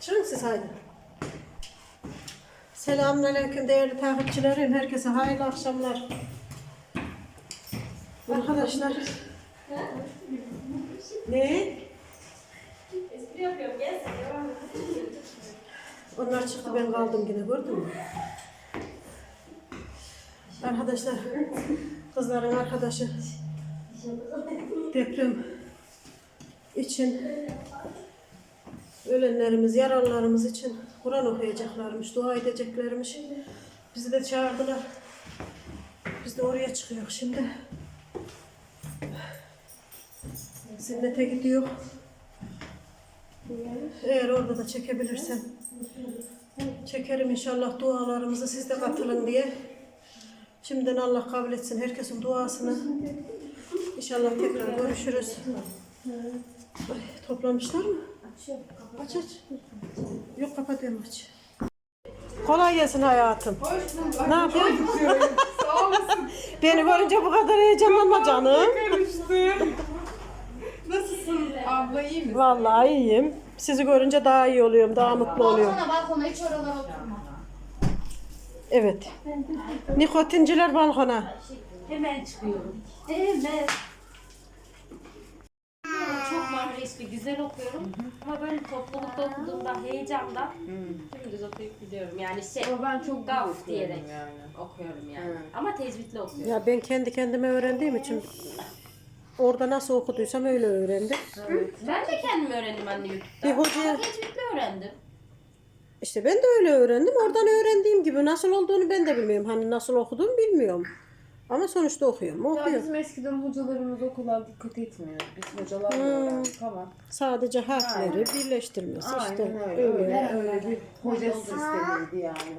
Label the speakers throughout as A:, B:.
A: Çıkın siz haydi. Selamünaleyküm değerli takipçilerim. Herkese hayırlı akşamlar. Arkadaşlar. Ne?
B: Espri yapıyorum. Gel.
A: Onlar çıktı ben kaldım yine gördün mü? Arkadaşlar kızların arkadaşı deprem için ölenlerimiz, yaralılarımız için Kur'an okuyacaklarmış, dua edeceklermiş. Bizi de çağırdılar. Biz de oraya çıkıyoruz şimdi. Sünnete gidiyor. Eğer orada da çekebilirsem çekerim inşallah dualarımızı siz de katılın diye. Şimdiden Allah kabul etsin herkesin duasını. İnşallah tekrar görüşürüz. Ay, toplamışlar mı? Aç aç. Yok kapatıyorum aç. Kolay gelsin hayatım. Ne yapıyorsun?
C: Sağ olasın.
A: Beni görünce bu kadar heyecanlanma canım.
C: Karıştı. Nasılsın abla iyi misin?
A: Vallahi iyiyim. Sizi görünce daha iyi oluyorum, daha mutlu oluyorum.
D: Balkona balkona hiç oralara oturma.
A: Evet. Nikotinciler balkona.
B: Hemen çıkıyorum. Hemen. Çok mahreçli, güzel okuyorum. Ama böyle toplulukta okuduğumda heyecandan dümdüz okuyup gidiyorum. Yani şey,
C: Ama ben çok
B: gaf
C: okuyorum
B: diyerek
C: yani.
B: okuyorum yani.
C: Hı.
B: Ama tecvidle okuyorum.
A: Ya ben kendi kendime öğrendiğim için orada nasıl okuduysam öyle öğrendim.
B: Ben de kendim öğrendim anne
A: Bir
B: YouTube'da.
A: hocaya
B: Ama tecvidle öğrendim.
A: işte ben de öyle öğrendim. Oradan öğrendiğim gibi nasıl olduğunu ben de bilmiyorum. Hani nasıl okuduğumu bilmiyorum. Ama sonuçta okuyorum.
C: Ya
A: Okuyorum.
C: bizim eskiden hocalarımız okula dikkat etmiyor. Biz hocalar da
A: Hmm.
C: öğrendik ama.
A: Sadece harfleri birleştirmesi işte.
C: Aynen öyle.
A: Öyle.
C: Öyle, öyle bir hoca sistemiydi yani.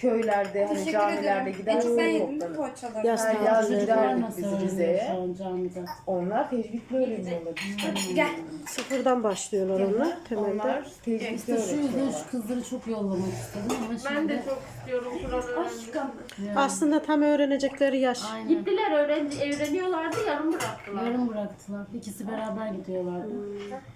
C: Köylerde, hani
D: Teşekkür
C: camilerde
D: ederim. En
C: gider
D: çok ben yedim
C: toplanır.
D: poğaçaları.
A: Yaz
C: Her yaz
A: tatilleri.
C: giderdik biz Rize'ye.
E: camide.
C: Onlar tecvidle öğreniyorlar işte.
D: Gel.
A: Sıfırdan başlıyorlar onlar temelde.
C: Onlar tecvidle
E: İşte şu yüzden şu kızları çok yollamak istedim ama şimdi...
B: çok istiyorum Kur'an öğrenmek.
A: Aslında tam öğrenecekleri yaş.
E: Aynen.
B: Gittiler öğren öğreniyorlardı yarım bıraktılar.
E: Yarım bıraktılar. İkisi beraber gidiyorlardı.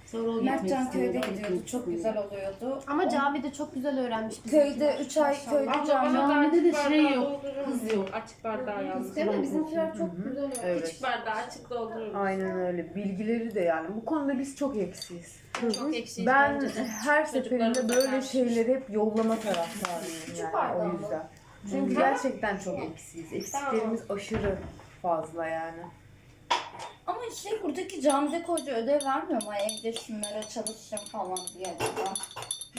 E: Sonra o gitmek
D: Mertcan köyde
E: istiyordu,
D: gidiyordu. Çok güzel oluyordu.
F: Ama camide çok güzel öğrenmiş.
D: Köyde 3 ay köyde
E: Camide
B: açık
E: de şey yok, kız yok.
B: Açık bardağı yalnız.
D: Değil mi? Bizimkiler çok güzel.
C: Evet.
B: Küçük bardağı açık doldurur.
C: Aynen öyle. Bilgileri de yani. Bu konuda biz çok eksiyiz.
B: Çok eksiyiz
C: Ben
B: bence
C: her seferinde böyle şeyleri hep yollama taraftarıyım yani o yüzden. Çünkü gerçekten çok eksiyiz. Eksiklerimiz aşırı fazla yani.
D: Ama şey buradaki camide koyduğu ödev vermiyor mu? Evde şunlara çalışın falan diye acaba.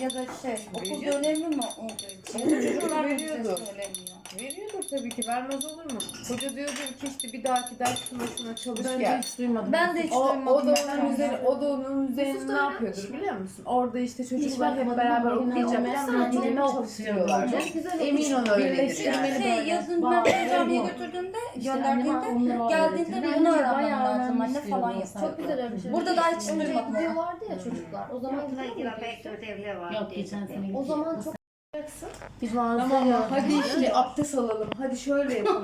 D: Ya da şey okul
C: Veriyor.
D: dönemi mi olduğu için. Da çocuklar da
C: Veriyordu.
D: söylemiyor.
C: Veriyordur tabii ki. Vermez olur mu? Hoca diyordur ki işte bir dahaki ders sınavına çalış
E: Ben de
C: gel.
E: hiç duymadım.
D: Ben de hiç
C: O,
D: duymadım.
C: o da onun üzerine, o da onun üzerine ne
D: da
C: yapıyordur biliyor musun? Orada işte çocuklar hep
E: bakmadım
C: beraber
E: ama yine
C: okuyacak.
E: Anneme
C: çok
E: okutuyorlar.
D: Çok güzel
C: Emin ol öyledir
E: Birleştirmeli.
D: Şey
E: böyle.
D: yazın ben götürdüğünde
E: İşte annem
D: gönderdiğinde
E: onları
D: geldiğinde
E: öğretiyor.
D: bunu
E: bayağı
D: lazım anne falan yapıyor.
E: Çok güzel
F: öğrenmiş.
D: Burada daha hiç
F: Önce
D: duymadım.
F: gidiyorlardı ya çocuklar. O zaman
E: Yok geçen sene
F: o zaman çok
E: Biz vardı
C: Tamam
E: ya.
C: hadi işte abdest alalım. Hadi şöyle yapalım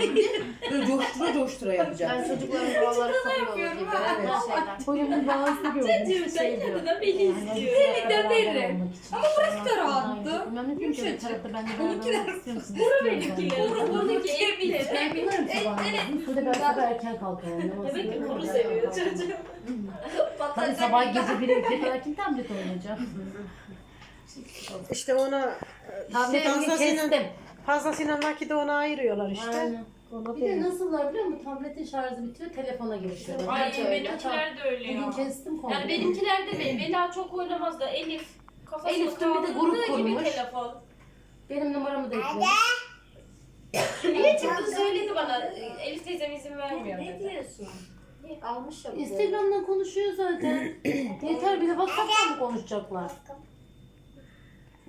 C: böyle coştura coştura yapacağız.
F: yani çocukların duaları kabul olur gibi öyle şeyler.
E: Bugün bir bazı gördüm.
B: Diyor. kendine beni istiyor.
E: Seninle
D: veririm.
E: Ama burası
D: da rahattı.
E: Yumuşacık. Ben de beraber olmak istiyor musun?
B: Buru
E: İstiyorum
B: benimkiler.
E: ben.
B: Buru buradaki.
E: Ben sabah. Burada ben sabah erken kalkalım.
B: Demek ki kuru seviyor çocuğum.
E: Hadi sabah gece bir iki kadar kim tablet oynayacak?
A: İşte ona
E: Tabletimi
A: fazlasıyla,
E: kestim.
A: fazlasıyla nakide ona ayırıyorlar işte.
E: Aynen.
A: Ona
E: Bir de nasıllar biliyor musun? Tabletin şarjı bitiyor, telefona geçiyor.
B: Ay
E: öyle.
B: benimkiler de öyle
E: Bugün
B: ya.
E: kestim komple.
B: Yani benimkiler de benim. Bela çok oynamaz da Elif. Kafasını
E: Elif dün bir de grup
B: kaldırdığı gibi
E: kurmuş.
B: telefon.
E: Benim numaramı da ekledim.
B: Niye çıktı söyledi bana. Elif teyzem izin vermiyor dedi.
F: diyorsun? Almış ya bu.
E: Instagram'dan konuşuyor zaten. yeter bir de WhatsApp'tan mı konuşacaklar?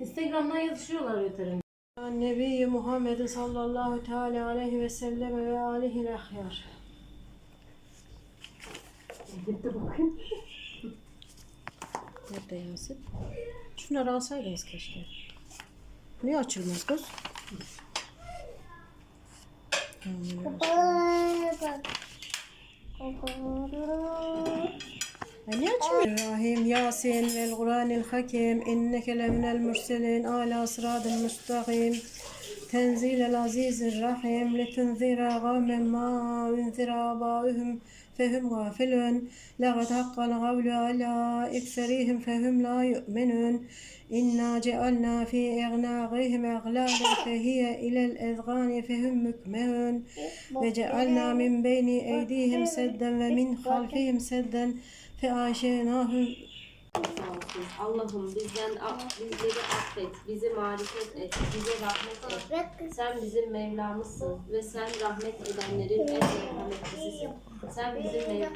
E: Instagram'dan yazışıyorlar yeterince.
A: Nebi Muhammed sallallahu teala aleyhi ve sellem ve aleyhi ahyar.
E: Gitti bakın.
A: Nerede Yasin? Şunları alsaydınız keşke. Niye açılmaz kız? Yasin vel Kur'anil Hakim inneke leminel murselin ala sıradil müstakim تنزيل العزيز الرحيم. لتنذر قوما ما أنذر آباؤهم فهم غافلون. لقد حق القول على أكثرهم فهم لا يؤمنون. إنا جعلنا في أعناقهم أغلالا فهي إلى الأذقان فهم مكمهون. وجعلنا من بين أيديهم سدا ومن خلفهم سدا.
B: Fe aşenahü Allah'ım bizden af, bizleri affet, bizi marifet et, bize rahmet et. Sen bizim Mevlamızsın ve sen rahmet edenlerin en merhametlisisin. Sen bizim Mev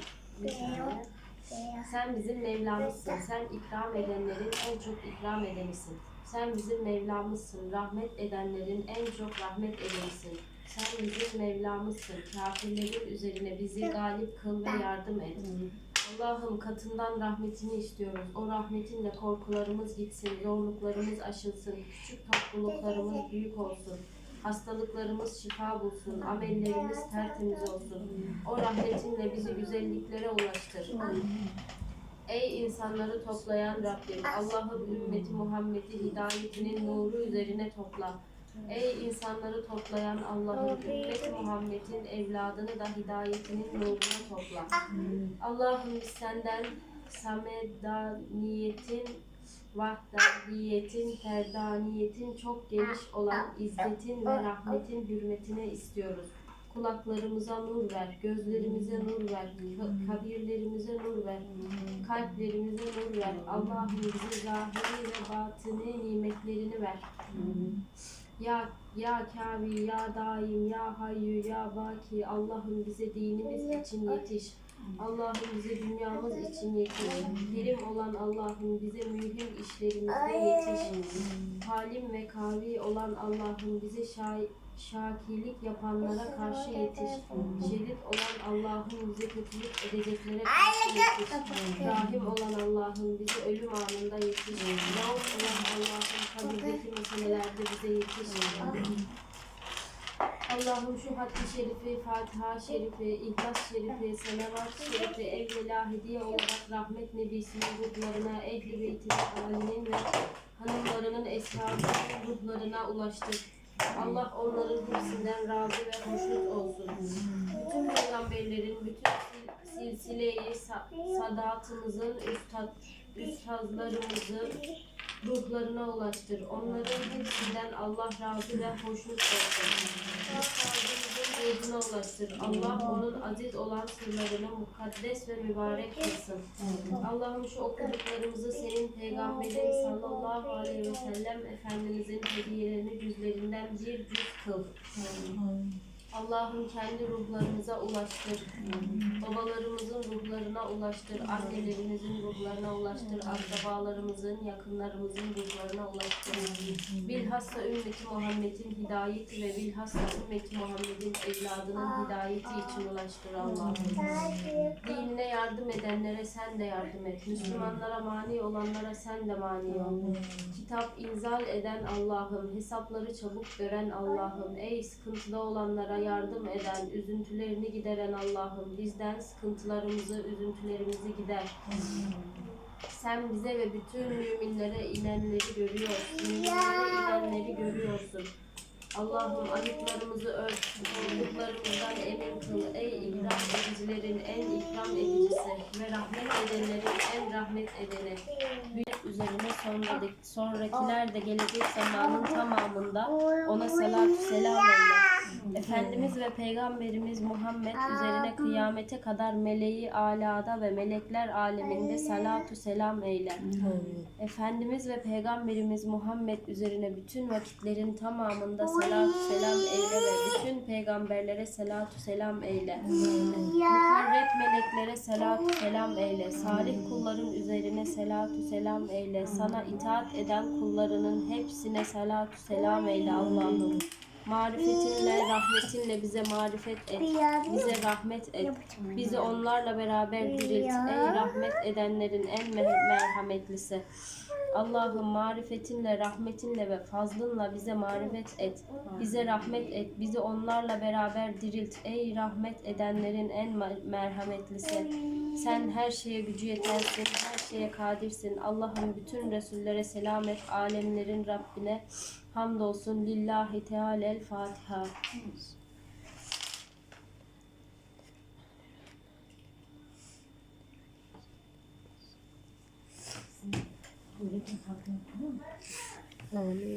B: sen bizim Mevlamızsın. Sen ikram edenlerin en çok ikram edenisin. Sen bizim Mevlamızsın. Rahmet edenlerin en çok rahmet edenisin. Sen bizim Mevlamızsın. Kafirlerin üzerine bizi galip kıl ve yardım et. Allah'ım katından rahmetini istiyoruz. O rahmetinle korkularımız gitsin, zorluklarımız aşılsın, küçük topluluklarımız büyük olsun. Hastalıklarımız şifa bulsun, amellerimiz tertemiz olsun. O rahmetinle bizi güzelliklere ulaştır. Ey insanları toplayan Rabbim, Allah'ım ümmeti Muhammed'i hidayetinin nuru üzerine topla. Ey insanları toplayan Allah'ım ümmeti Muhammed'in evladını da hidayetinin nuruna topla. Allah'ım biz senden samedaniyetin, vahdaniyetin, ferdaniyetin çok geniş olan izzetin ve rahmetin hürmetine istiyoruz. Kulaklarımıza nur ver, gözlerimize nur ver, ka- kabirlerimize nur ver, kalplerimize nur ver. Allah'ım bize zahiri ve batini nimetlerini ver. Ya ya Kavi, ya Daim, ya Hayyu, ya Baki Allah'ım bize dinimiz için yetiş. Allah'ım bize dünyamız için yetiş. Kerim olan Allah'ım bize mühim işlerimizde yetiş. Halim ve kavi olan Allah'ım bize şa- şakilik yapanlara karşı yetiş. Şerit olan Allah'ım bize kötülük edeceklere karşı yetiş. Rahim olan Allah'ım bize ölüm anında yetiş. Rauf olan Allah'ım kabirdeki meselelerde bize yetiş. Allah'ım şu haddi şerifi, Fatiha şerifi, İhlas şerifi, Selavat şerifi, evvela hediye olarak rahmet nebisinin ruhlarına, ehli beytinin alinin ve hanımlarının eshabının ruhlarına ulaştır. Allah onların hepsinden razı ve hoşnut olsun. Bütün peygamberlerin, bütün sil- silsileyi sa- sadatımızın, üstad, üstazlarımızın ruhlarına ulaştır. Onların hepsinden Allah razı ve hoşnut olsun. Ruhuna ulaştır. Allah onun aziz olan sırlarını mukaddes ve mübarek kılsın. Allah'ım şu okuduklarımızı senin peygamberin sallallahu aleyhi ve sellem Efendimizin hediyelerini cüzlerinden bir cüz kıl. Allah'ım kendi ruhlarımıza ulaştır. Babalarımızın ruhlarına ulaştır. Annelerimizin ruhlarına ulaştır. Akrabalarımızın, yakınlarımızın ruhlarına ulaştır. Bilhassa ümmeti Muhammed'in hidayeti ve bilhassa ümmeti Muhammed'in evladının hidayeti için ulaştır Allah'ım. Dinine yardım edenlere sen de yardım et. Müslümanlara mani olanlara sen de mani ol. Kitap inzal eden Allah'ım, hesapları çabuk gören Allah'ım, ey sıkıntıda olanlara yardım eden, üzüntülerini gideren Allah'ım, bizden sıkıntılarımızı, üzüntülerimizi gider. Sen bize ve bütün müminlere inenleri görüyorsun. Müminlere inenleri görüyorsun. Allah'ım ayıplarımızı ört, korktuklarımızdan emin kıl. Ey ikram edicilerin en ikram edicisi ve rahmet edenlerin en rahmet edeni. Büyük üzerine sonradık, sonrakiler de gelecek zamanın tamamında ona salatü selam eyle. Efendimiz ve Peygamberimiz Muhammed üzerine kıyamete kadar meleği alada ve melekler aleminde salatü selam eyle. Efendimiz ve Peygamberimiz Muhammed üzerine bütün vakitlerin tamamında salatü selam eyle ve bütün peygamberlere salatü selam eyle. Mukarreb meleklere salatü selam eyle. Salih kulların üzerine salatü selam eyle. Sana itaat eden kullarının hepsine salatü selam eyle Allah'ım. Marifetinle, rahmetinle bize marifet et. Bize rahmet et. Bizi onlarla beraber dirilt. Ey rahmet edenlerin en mer- merhametlisi. Allah'ım marifetinle, rahmetinle ve fazlınla bize marifet et. Bize rahmet et. Bizi onlarla beraber dirilt. Ey rahmet edenlerin en mer- merhametlisi. Sen her şeye gücü yetersin, her şeye kadirsin. Allah'ım bütün Resullere selam et. Alemlerin Rabbine hamdolsun. Lillahi Teala'l Fatiha.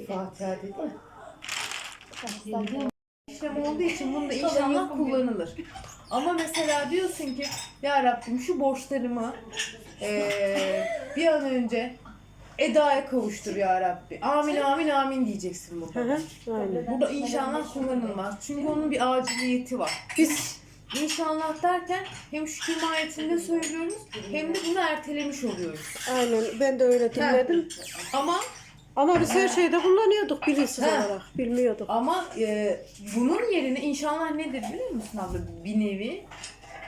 C: Fatiha dedi. İşlem olduğu için bunda inşallah kullanılır. Ama mesela diyorsun ki ya Rabbim şu borçlarımı eee, bir an önce Eda'ya kavuştur ya Rabbi. Amin amin amin diyeceksin burada.
A: Aynen.
C: Burada inşallah kullanılmaz. Çünkü onun bir aciliyeti var. Biz inşallah derken hem şükür ayetinde söylüyoruz hem de bunu ertelemiş oluyoruz.
A: Aynen. Ben de öyle dinledim.
C: Ama
A: Ama biz her şeyde kullanıyorduk bilinçsiz olarak. Bilmiyorduk.
C: Ama e, bunun yerine inşallah nedir biliyor musun abla? Bir nevi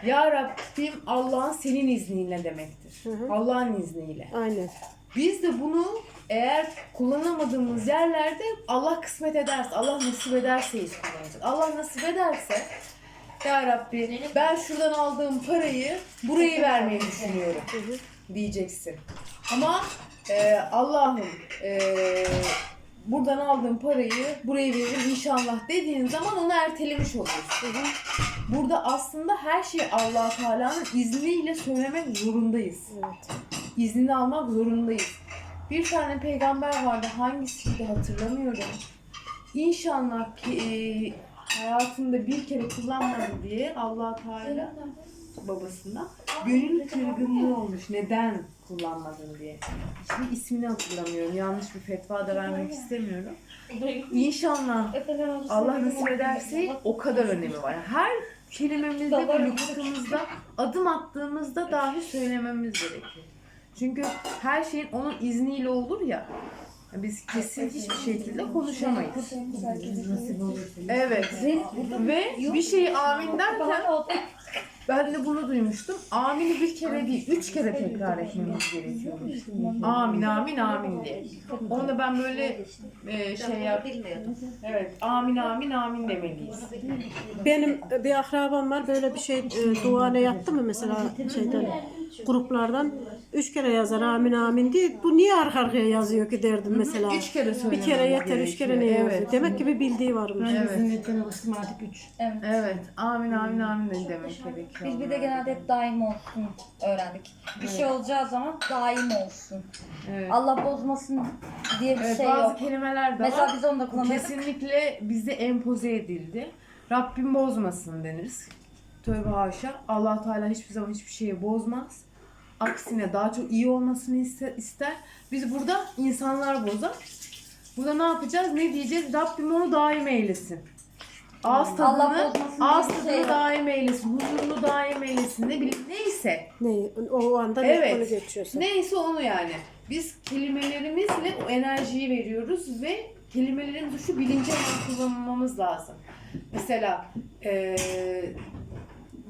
C: Ya Rabbim Allah'ın senin izniyle demektir.
A: Hı hı.
C: Allah'ın izniyle.
A: Aynen.
C: Biz de bunu eğer kullanamadığımız yerlerde Allah kısmet ederse, Allah nasip ederse hiç kullanacağız. Allah nasip ederse Ya Rabbi ben şuradan aldığım parayı buraya vermeyi düşünüyorum diyeceksin. Ama e, Allah'ım e, buradan aldığım parayı buraya veririm inşallah dediğin zaman onu ertelemiş oluyorsun. Burada aslında her şeyi allah Teala'nın izniyle söylemek zorundayız.
A: Evet.
C: İznini almak zorundayız. Bir tane peygamber vardı hangisiydi hatırlamıyorum. İnşallah ki e, hayatında bir kere kullanmadı diye allah Teala babasına gönül kırgınlığı olmuş. Neden kullanmadın diye. Şimdi ismini hatırlamıyorum. Yanlış bir fetva da vermek istemiyorum. İnşallah Allah nasip ederse o kadar önemi var. Her kelimemizde ve lügatımızda adım attığımızda dahi söylememiz gerekiyor. Çünkü her şeyin onun izniyle olur ya. Biz kesin hiçbir şekilde konuşamayız. Evet. Ve bir şey amin derken ben de bunu duymuştum. Amini bir kere değil, üç kere tekrar etmemiz gerekiyormuş. Amin, amin, amin diye. Onu da ben böyle e, şey yap. Evet, amin, amin, amin demeliyiz.
A: Benim bir akrabam var böyle bir şey e, dua ne yaptı mı mesela şeyden gruplardan üç kere yazar amin amin diye. Bu niye arka arkaya yazıyor ki derdim mesela.
C: Üç kere
A: Bir kere yeter üç kere ne
C: gerekiyor.
A: yazıyor. Demek ki bir bildiği varmış.
C: Evet.
E: artık 3.
C: Evet, amin, amin, amin de demek gerekiyor.
D: Biz bir de genelde hep daim olsun öğrendik. Bir şey olacağı zaman daim olsun.
C: Evet.
D: Allah bozmasın diye bir
C: Evet,
D: şey
C: bazı
D: yok.
C: kelimeler de
D: Mesela
C: var.
D: biz onu da kullanırız.
C: kesinlikle bize empoze edildi. Rabbim bozmasın deniriz. Tövbe haşa. allah Teala hiçbir zaman hiçbir şeyi bozmaz. Aksine daha çok iyi olmasını iste- ister. Biz burada insanlar bozar. Burada ne yapacağız? Ne diyeceğiz? Rabbim onu daim eylesin. Ağız tadını, ağız tadını
D: şey
C: daim eylesin. Huzurunu daim eylesin. Ne bileyim neyse.
A: Ne, o anda
C: Evet.
A: ne konu geçiyorsa.
C: Neyse onu yani. Biz kelimelerimizle o enerjiyi veriyoruz ve kelimelerimizi şu bilince kullanmamız lazım. Mesela eee,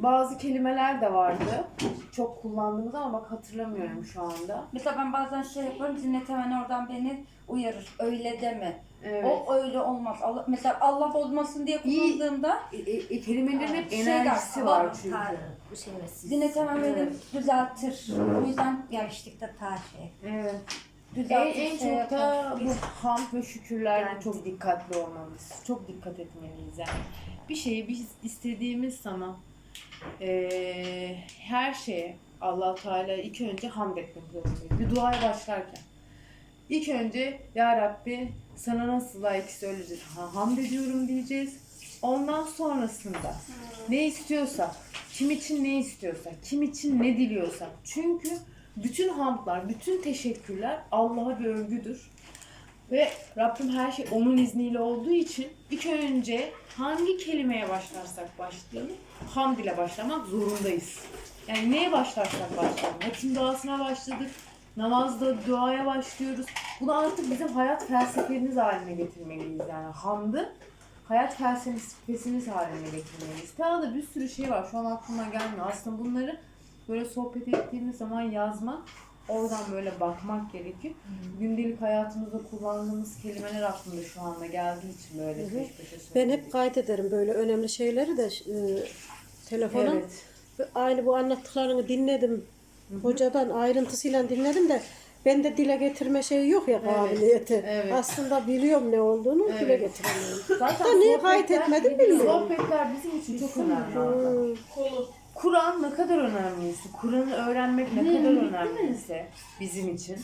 C: bazı kelimeler de vardı. Çok kullandığımız ama bak hatırlamıyorum şu anda.
D: Mesela ben bazen şey yaparım, Zinnet hemen oradan beni uyarır. Öyle deme.
C: Evet.
D: O öyle olmaz. Allah, mesela Allah bozmasın diye
C: İyi.
D: kullandığımda
C: E, e, e, kelimelerin hep
D: Şey
C: enerjisi var çünkü.
D: Zinnet hemen beni düzeltir. O yüzden gelmişlikte ta şey.
C: Evet. En,
D: Düzeltir
C: en
D: şey
C: çok da
D: yapar.
C: bu hamd ve şükürlerde çok dikkatli olmamız. Çok dikkat etmeliyiz yani. Bir şeyi biz istediğimiz zaman eee, her şeye allah Teala ilk önce hamd etmek zorundayız. Bir duaya başlarken. İlk önce Ya Rabbi sana nasıl layıksa öylece ha- hamd ediyorum diyeceğiz. Ondan sonrasında ne istiyorsak, kim için ne istiyorsak, kim için ne diliyorsak. Çünkü bütün hamdlar, bütün teşekkürler Allah'a bir övgüdür. Ve Rabbim her şey onun izniyle olduğu için ilk önce hangi kelimeye başlarsak başlayalım, hamd ile başlamak zorundayız. Yani neye başlarsak başlayalım. Metin duasına başladık, namazda duaya başlıyoruz. Bunu artık bizim hayat felsefemiz haline getirmeliyiz yani. Hamdı hayat felsefesimiz haline getirmeliyiz. Daha da bir sürü şey var. Şu an aklıma gelmiyor. Aslında bunları böyle sohbet ettiğimiz zaman yazmak Oradan böyle bakmak gerekiyor. Gündelik hayatımızda kullandığımız kelimeler aklımda şu anda geldiği için böyle peş peşe
A: Ben hep kaydederim böyle önemli şeyleri de e, telefona.
C: Evet.
A: Ve Aynı bu anlattıklarını dinledim. Hocadan ayrıntısıyla dinledim de ben de dile getirme şeyi yok ya kabiliyeti.
C: evet.
A: Aslında biliyorum ne olduğunu dile
C: Evet.
A: getiremiyorum.
C: Zaten
A: niye kayıt etmedim bilmiyorum.
C: Sohbetler bizim için çok önemli. abla. Kur'an ne kadar önemliyse, Kur'an'ı öğrenmek ne kadar önemliyse bizim için,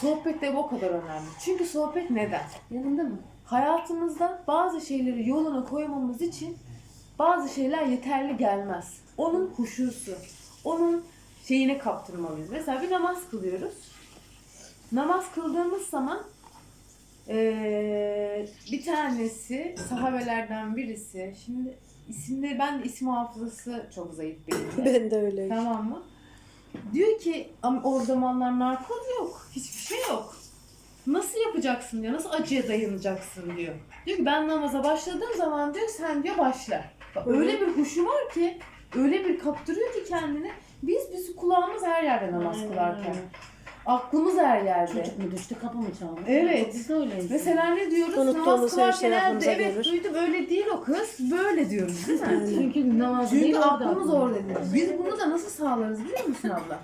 C: sohbet de o kadar önemli. Çünkü sohbet neden?
E: Yanında mı?
C: Hayatımızda bazı şeyleri yoluna koymamız için bazı şeyler yeterli gelmez. Onun huşusu, onun şeyine kaptırmalıyız. Mesela bir namaz kılıyoruz. Namaz kıldığımız zaman eee, bir tanesi sahabelerden birisi şimdi isimleri ben de isim hafızası çok zayıf benim. de.
A: Ben de öyle.
C: Tamam mı? Diyor ki ama o zamanlar narkoz yok. Hiçbir şey yok. Nasıl yapacaksın diyor. Nasıl acıya dayanacaksın diyor. Diyor ki ben namaza başladığım zaman diyor sen diyor başla. Bak, öyle bir huşu var ki öyle bir kaptırıyor ki kendini. Biz biz kulağımız her yerde namaz kılarken. Aklımız her yerde.
E: Çocuk mu düştü kapı mı çaldı?
C: Evet.
E: Biz de öyleyiz.
C: Mesela ne diyoruz?
A: Unuttuğumuz
C: namaz
A: her
C: kılarken
A: şey aklımıza
C: evet
A: gelir.
C: duydum öyle değil o kız. Böyle diyoruz değil mi?
E: Çünkü namaz
C: Çünkü
E: değil orada.
C: aklımız orada. Biz bunu da nasıl sağlarız biliyor musun abla?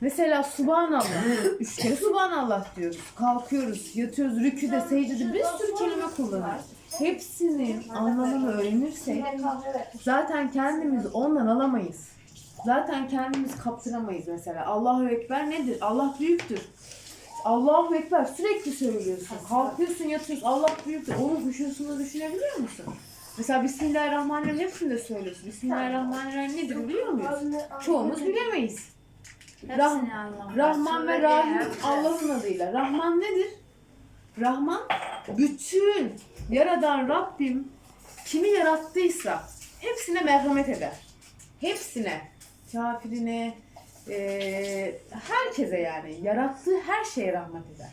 C: Mesela subhanallah. Üç kere subhanallah diyoruz. Kalkıyoruz, yatıyoruz, rüküde, secdede bir sürü kelime kullanıyoruz. Hepsinin anlamını öğrenirsek zaten kendimiz ondan alamayız. Zaten kendimiz kaptıramayız mesela. Allahu Ekber nedir? Allah büyüktür. Allahu Ekber sürekli söylüyorsun. Kalkıyorsun yatıyorsun. Allah büyüktür. Onun huşusunu düşünebiliyor musun? Mesela Bismillahirrahmanirrahim hepsini de söylüyorsun. Bismillahirrahmanirrahim nedir biliyor muyuz? Çoğumuz bilemeyiz. Rah- Rahman ve Rahim Allah'ın adıyla. Rahman nedir? Rahman bütün yaradan Rabbim kimi yarattıysa hepsine merhamet eder. Hepsine. Kafirine, eee, herkese yani. Yarattığı her şeye rahmet eder.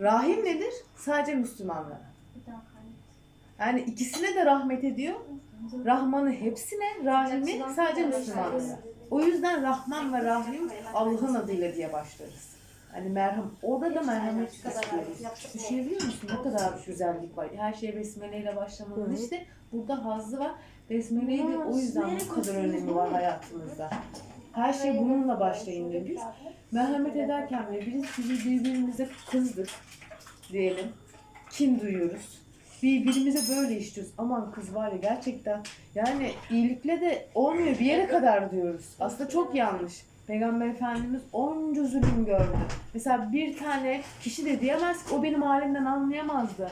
C: Rahim nedir? Sadece Müslümanlara. Yani ikisine de rahmet ediyor. Rahman'ı hepsine, Rahim'i sadece Müslümanlara. O yüzden Rahman ve Rahim Allah'ın adıyla diye başlarız. Hani merham, orada da merhamet istiyoruz. Düşünebiliyor musun? Ne kadar güzellik var. Her şeye besmele ile başlamanın işte burada hazzı var. Besmele'yi de o yüzden bu kadar önemi var hayatımızda. Her şey bununla başlayın diyor. Biz merhamet ederken bile biz bizi birbirimize kızdık diyelim. Kin duyuyoruz. Birbirimize böyle işliyoruz. Aman kız var ya gerçekten yani iyilikle de olmuyor bir yere kadar diyoruz. Aslında çok yanlış. Peygamber Efendimiz onca zulüm gördü. Mesela bir tane kişi de diyemez ki o benim halimden anlayamazdı.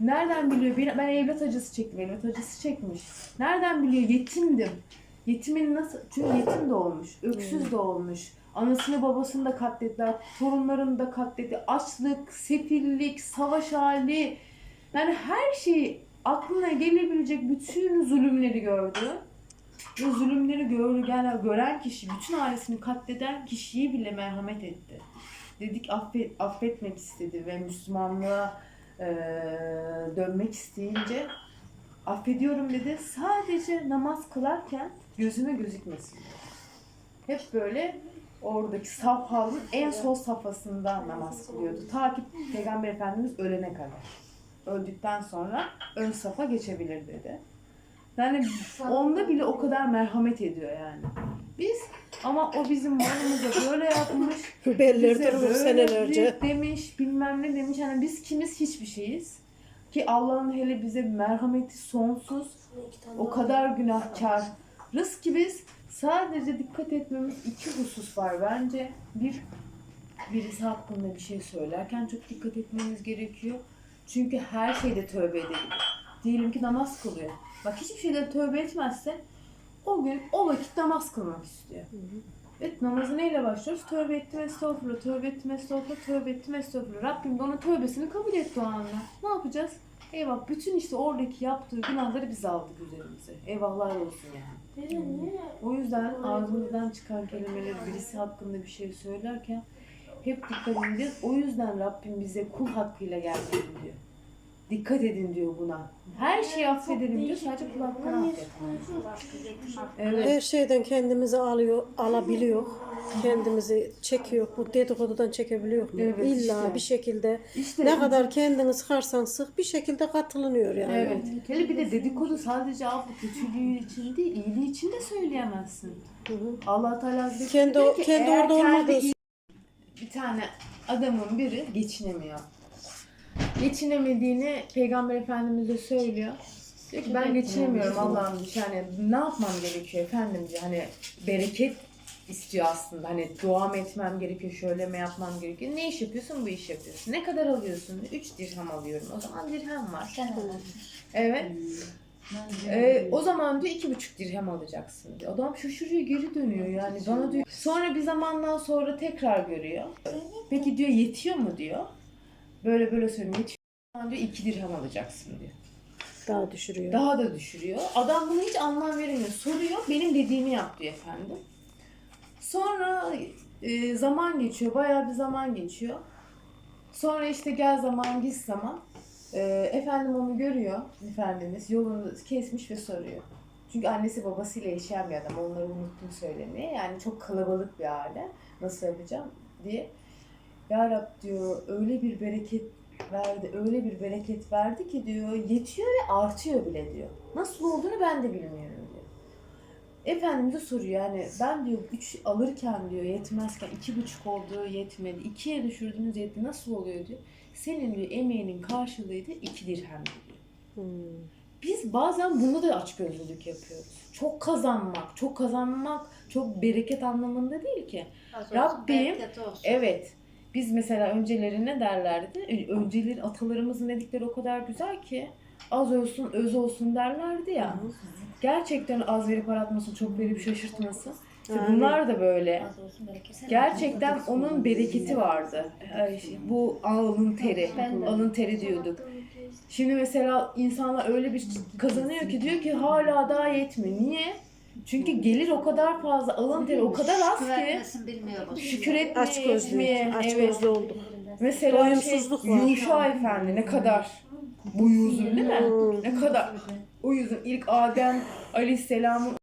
C: Nereden biliyor? Ben evlat acısı çektim. Evlat acısı çekmiş. Nereden biliyor? Yetimdim. Yetimin nasıl? Çünkü yetim de olmuş. Öksüz de olmuş. Anasını babasını da katlettiler. Torunlarını da katletti. Açlık, sefillik, savaş hali. Yani her şeyi aklına gelebilecek bütün zulümleri gördü. Ve zulümleri gördü, gelen, gören kişi, bütün ailesini katleden kişiyi bile merhamet etti. Dedik affet, affetmek istedi ve Müslümanlığa dönmek isteyince affediyorum dedi. Sadece namaz kılarken gözüme gözükmesin. Hep böyle oradaki saf halının en sol safhasında namaz kılıyordu. Ta ki Peygamber Efendimiz ölene kadar. Öldükten sonra ön safa geçebilir dedi. Yani onda bile o kadar merhamet ediyor yani. Biz ama o bizim malımıza böyle yapmış,
A: Bellidir
C: bize
A: senelerce.
C: demiş, bilmem ne demiş. Yani biz kimiz hiçbir şeyiz. Ki Allah'ın hele bize merhameti sonsuz. O kadar günahkarız ki biz sadece dikkat etmemiz iki husus var bence. Bir, birisi hakkında bir şey söylerken çok dikkat etmemiz gerekiyor. Çünkü her şeyde tövbe edebilir. Diyelim ki namaz kılıyor. Bak hiçbir şeyde tövbe etmezse o gün o vakit namaz kılmak istiyor. Evet namazı neyle başlıyoruz? Tövbe ettim estağfurullah, tövbe ettim estağfurullah, tövbe ettim estağfurullah. Rabbim de onun tövbesini kabul etti o anda. Ne yapacağız? Eyvah bütün işte oradaki yaptığı günahları biz aldık üzerimize. Eyvahlar olsun yani. O yüzden ağzımızdan çıkan kelimeleri birisi hakkında bir şey söylerken hep dikkat edeceğiz. O yüzden Rabbim bize kul hakkıyla gelmeyin diyor. Dikkat edin diyor buna. Her şeyi affedelim diyor. Sadece kul hakkını affet. Evet.
A: Her şeyden kendimizi alıyor, alabiliyor. Kendimizi çekiyor. Bu dedikodudan çekebiliyor mu?
C: Evet,
A: İlla
C: işte.
A: bir şekilde
C: İşte
A: ne kadar kendini sıkarsan sık bir şekilde katılınıyor yani.
C: Evet. Hele bir de dedikodu sadece abla kötülüğü için değil, iyiliği için de söyleyemezsin. Allah Teala
A: Kendi kendi
C: eğer
A: orada olmadığı
C: iyi- bir tane adamın biri geçinemiyor. Geçinemediğini Peygamber Efendimiz de söylüyor. Diyor ki ben geçinemiyorum Allah'ım. Yani ne yapmam gerekiyor efendim diyor. Hani bereket istiyor aslında. Hani dua mı etmem gerekiyor, şöyle mi yapmam gerekiyor. Ne iş yapıyorsun? Bu iş yapıyorsun. Ne kadar alıyorsun? 3 dirhem alıyorum. O zaman dirhem var. Evet. Ee, o zaman diyor iki buçuk dirhem alacaksın diyor. Adam şaşırıyor geri dönüyor yani bana diyor. Sonra bir zamandan sonra tekrar görüyor. Peki diyor yetiyor mu diyor. Böyle böyle söylüyor. Yetiyor mu? diyor iki dirhem alacaksın diyor.
A: Daha düşürüyor.
C: Daha da düşürüyor. Adam bunu hiç anlam veremiyor. Soruyor benim dediğimi yap diyor efendim. Sonra e, zaman geçiyor. Bayağı bir zaman geçiyor. Sonra işte gel zaman git zaman. E, efendim onu görüyor. Efendimiz yolunu kesmiş ve soruyor. Çünkü annesi babasıyla yaşayan bir adam. Onları unuttum söylemeye. Yani çok kalabalık bir aile. Nasıl yapacağım diye. Ya Rab diyor öyle bir bereket verdi, öyle bir bereket verdi ki diyor yetiyor ve artıyor bile diyor. Nasıl olduğunu ben de bilmiyorum diyor. Efendimiz de soruyor yani ben diyor 3 alırken diyor yetmezken iki buçuk oldu yetmedi. ikiye düşürdünüz yetti nasıl oluyor diyor. Senin diyor emeğinin karşılığıydı iki dirhem diyor.
A: Hmm.
C: Biz bazen bunu da açgözlülük yapıyoruz. Çok kazanmak, çok kazanmak, çok bereket anlamında değil ki. Rabbim, Evet. Biz mesela önceleri ne derlerdi? Ö- Önceleri atalarımızın dedikleri o kadar güzel ki az olsun öz olsun derlerdi ya. Gerçekten az verip aratmasın, çok verip şaşırtmasın. İşte bunlar da böyle. Gerçekten onun bereketi vardı. Ay, Bu alın teri, alın teri diyorduk. Şimdi mesela insanlar öyle bir kazanıyor ki diyor ki hala daha yetmiyor. Niye? Çünkü gelir o kadar fazla, alın teri o kadar az ki
D: bilmiyor bu.
C: şükür etmeye,
A: Aç gözlü,
C: etmeye,
A: aç
C: evet.
A: gözlü olduk.
C: Mesela şey,
A: Doyumsuzluk var.
C: Yuşa Efendi ne kadar bu yüzün değil mi?
A: Hmm.
C: Ne kadar o yüzün ilk Adem Aleyhisselam'ın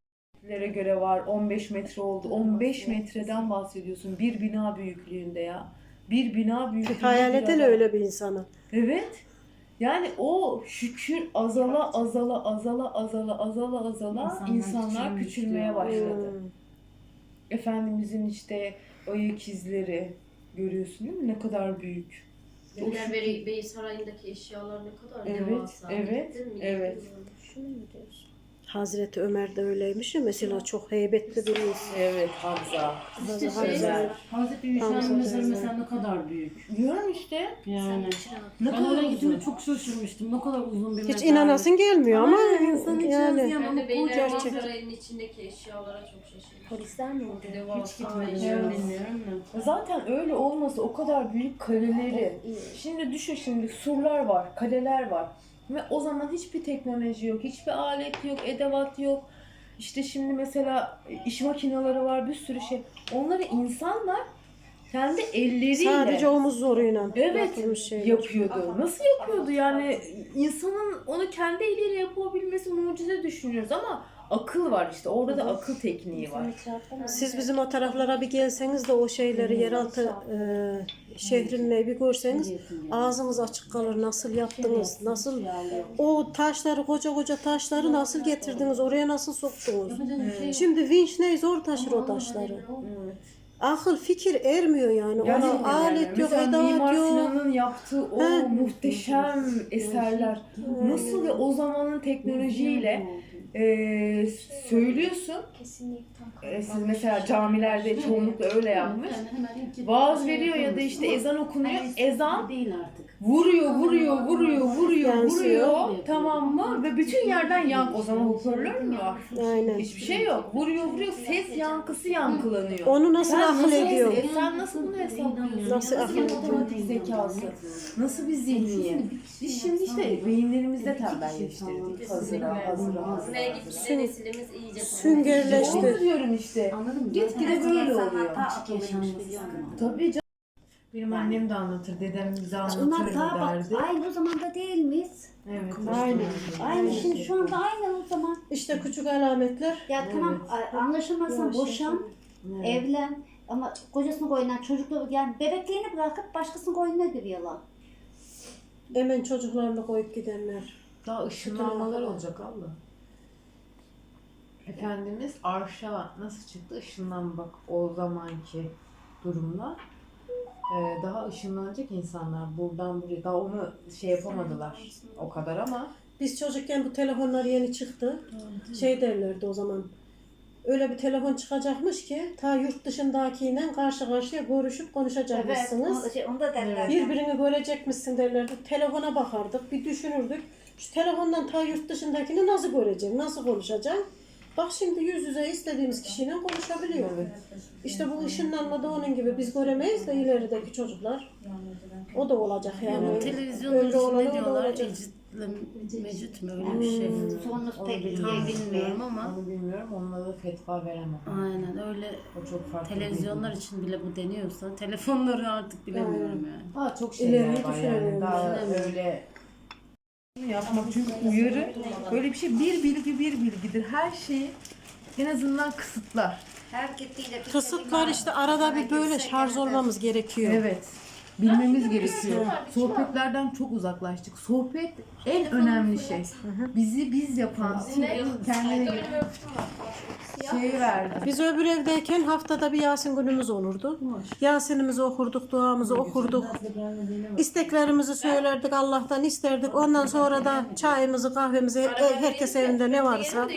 C: lere göre var 15 metre oldu. 15 metreden bahsediyorsun. Bir bina büyüklüğünde ya. Bir bina büyüklüğünde.
A: Hayal
C: bir adam.
A: öyle bir insanı.
C: Evet. Yani o şükür azala azala azala azala azala azala insanlar, küçülmeye başladı.
A: Hmm.
C: Efendimizin işte ayak izleri görüyorsun değil mi? Ne kadar büyük.
B: Beyler Bey, Bey Sarayı'ndaki eşyalar ne kadar
C: Evet,
B: devasa.
C: evet, evet.
B: Şunu mu diyorsun?
A: Hazreti Ömer de öyleymiş ya mesela çok heybetli bir insan.
C: Evet Hamza.
E: İşte
A: Hamza.
E: şey, Hazreti Yuşa'nın
A: Hamza.
E: mezarı mesela ne kadar büyük.
C: Diyorum işte.
E: Yani.
B: Ne
E: Ne kadar gittiğimde çok şaşırmıştım. Ne kadar uzun bir
A: Hiç
E: mezar.
A: inanasın gelmiyor ama
E: insan hiç
A: yani.
B: Ben de
E: Bu
A: gerçek.
B: Sarayı'nın içindeki eşyalara çok şaşırdım.
F: Polisler mi oldu?
E: Hiç gitmedim. Ben bilmiyorum da.
C: Zaten öyle olmasa o kadar büyük kaleleri. Şimdi düşün şimdi surlar var, kaleler var. Ve o zaman hiçbir teknoloji yok, hiçbir alet yok, edevat yok. İşte şimdi mesela iş makineleri var, bir sürü şey. Onları insanlar kendi elleriyle
A: sadece omuz zoruyla
C: Evet,
A: şeyler.
C: yapıyordu. Nasıl yapıyordu yani insanın onu kendi eliyle yapabilmesi mucize düşünüyoruz ama akıl var işte orada da akıl tekniği var.
A: Siz bizim o taraflara bir gelseniz de o şeyleri yeraltı e, şehrinle bir görseniz ağzınız açık kalır. Nasıl yaptınız? Nasıl o taşları koca koca taşları nasıl getirdiniz? Oraya nasıl soktunuz? Şimdi vinç ne zor taşır o taşları. Akıl fikir ermiyor yani.
C: Yani
A: Ona alet yok,
C: mesela
A: edevat yok.
C: Sinan'ın yaptığı o
A: He.
C: muhteşem eserler nasıl ve o zamanın teknolojiyle e, söylüyorsun. E, siz mesela camilerde çoğunlukla öyle yapmış. Vaaz veriyor ya da işte ezan okunuyor. Ezan
E: değil artık.
C: Vuruyor, vuruyor, vuruyor, vuruyor,
A: Yansıyor.
C: vuruyor. Tamam mı? Ve bütün yerden yank. O zaman hoparlör mü var?
A: Aynen.
C: Hiçbir şey yok. Vuruyor, vuruyor. Ses yankısı yankılanıyor.
A: Onu nasıl akıl ediyor?
C: e, Sen nasıl bunu hesaplıyorsun?
A: Nasıl akıl
C: bir matematik zekası? Nasıl bir zihniyet? Biz şimdi işte beyinlerimizde tembelleştirdik. Hazıra, hazıra, hazıra.
B: Buraya gitgide neslimiz iyice
A: Süngerleşti.
C: Onu diyorum işte.
E: Anladın mı?
C: Gitgide böyle oluyor. Tabii canım. Benim annem de anlatır, dedem bize
D: Onlar
C: anlatırdı
D: daha bak
C: derdi.
D: aynı o zaman da değil miyiz?
C: Evet.
A: Aynen.
D: Aynı şimdi şu anda aynı o zaman.
A: İşte küçük alametler.
D: Ya tamam a- anlaşamazsan
A: Yavaş
D: boşan,
C: Evet.
D: evlen ama kocasını koyundan çocukluğu yani bebekliğini bırakıp başkasının koyununa giriyorlar.
A: Hemen çocuklarını koyup gidenler.
C: Daha ışınlanmalar olacak abla. Efendimiz arşa nasıl çıktı? Işınlan bak o zamanki durumla. Ee, daha ışınlanacak insanlar buradan buraya. Daha onu şey yapamadılar o kadar ama
A: Biz çocukken bu telefonlar yeni çıktı. Şey derlerdi o zaman. Öyle bir telefon çıkacakmış ki ta yurt dışındakiyle karşı karşıya görüşüp konuşacakmışsınız.
D: onu, şey, onu da derler.
A: Birbirini görecekmişsin derlerdi. Telefona bakardık, bir düşünürdük. Şu telefondan ta yurt dışındakini nasıl göreceksin, nasıl konuşacaksın? Bak şimdi yüz yüze istediğimiz kişiyle konuşabiliyor. İşte bu ışınlanma da onun gibi. Biz göremeyiz de ilerideki çocuklar. O da olacak yani.
E: Televizyonun
A: Önce olan
E: içinde
A: o da
E: diyorlar
A: olacak.
E: ecitle mecit mi öyle bir şey.
D: Sonumuz
C: onu
D: pek iyi
C: bilmiyorum.
D: bilmiyorum.
E: ama
C: onu bilmiyorum. Onunla da fetva veremem.
E: aynen öyle
C: O çok farklı.
E: televizyonlar
C: bir
E: için bile bu deniyorsa telefonları artık bilemiyorum yani.
C: Daha çok
A: İleriyi
C: şeyler var yani.
A: düşünemiyorum.
C: Daha öyle yapmak çünkü uyarı böyle bir şey bir bilgi bir bilgidir. Her şeyi en azından kısıtlar.
A: Kısıtlar işte arada bir böyle şarj olmamız gerekiyor.
C: Evet. Bilmemiz gerekiyor. Sohbetlerden çok uzaklaştık. Sohbet en önemli şey. Bizi biz yapan, kendine şey verdi.
A: Biz öbür evdeyken haftada bir Yasin günümüz olurdu. Yasin'imizi okurduk, duamızı okurduk. İsteklerimizi söylerdik, Allah'tan isterdik. Ondan sonra da çayımızı, kahvemizi, e- herkes evinde ne varsa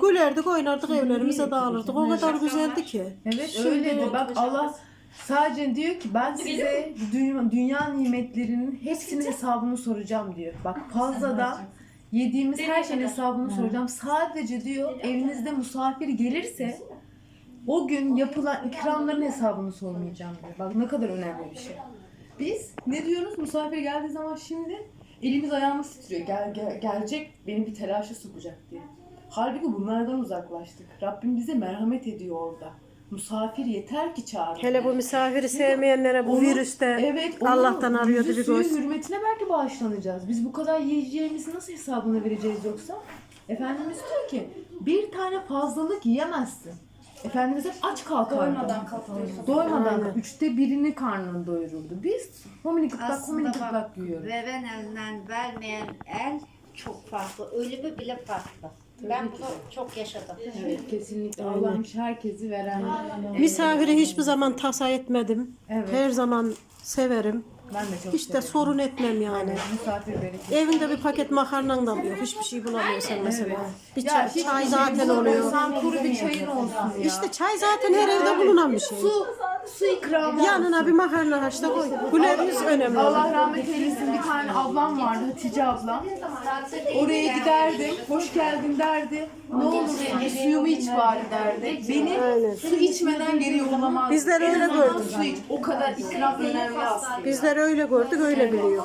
A: gülerdik, oynardık, evlerimize dağılırdık. O kadar güzeldi ki.
C: Evet öyle de bak Allah sadece diyor ki ben size dünya, dünya nimetlerinin hepsinin hesabını soracağım diyor. Bak fazladan yediğimiz her şeyin hesabını soracağım. Sadece diyor evinizde misafir gelirse o gün yapılan ikramların hesabını sormayacağım diyor. Bak ne kadar önemli bir şey. Biz ne diyoruz misafir geldiği zaman şimdi elimiz ayağımız titriyor. Gel, gel, gelecek beni bir telaşa sokacak diye. Halbuki bunlardan uzaklaştık. Rabbim bize merhamet ediyor orada. Misafir yeter ki çağırın.
A: Hele bu misafiri sevmeyenlere bu
C: Onu-
A: virüste
C: Evet, onun
A: Allah'tan arıyordu
C: yüzü
A: bir
C: suyu
A: göz.
C: hürmetine belki bağışlanacağız. Biz bu kadar yiyeceğimizi nasıl hesabını vereceğiz yoksa? Efendimiz diyor ki bir tane fazlalık yiyemezsin. Efendimiz hep aç kalkardı.
D: Doymadan kalkıyorsun.
C: Doymadan
A: Aynen.
C: üçte birini karnını doyururdu. Biz homini gıplak
D: Aslında
C: homini
D: bak,
C: gıplak yiyoruz.
D: Veren elden vermeyen el çok farklı. Ölümü bile farklı. Ben bunu çok yaşadım.
C: Evet kesinlikle. Allah'ım herkesi veren.
A: Misafiri hiçbir zaman tasa etmedim.
C: Evet.
A: Her zaman severim.
C: Ben de çok
A: Hiç de
C: severim.
A: sorun etmem yani.
C: Misafir bereketi.
A: Evinde bir paket makarnan da yok. Hiçbir şey bulamıyorsan mesela. Bir çay, çay
C: şey
A: zaten oluyor.
C: bulamıyorsan kuru bir çayın olsun ya.
A: İşte çay zaten her evde bulunan bir şey.
C: su, su ikramı
A: Yanına bir makarna haşla koy. Gülerimiz önemli.
C: Allah rahmet eylesin bir tane ablam vardı Hatice ablam. Oraya giderdim, hoş geldin derdi. Ne olur bir suyumu iç bari derdi. Beni
A: Aynen.
C: su içmeden geri yollamazdı.
A: Bizler
C: En
A: öyle
C: azından
A: gördük.
C: Su iç. O kadar ikram önemli aslında.
A: Bizler öyle gördük, öyle biliyor.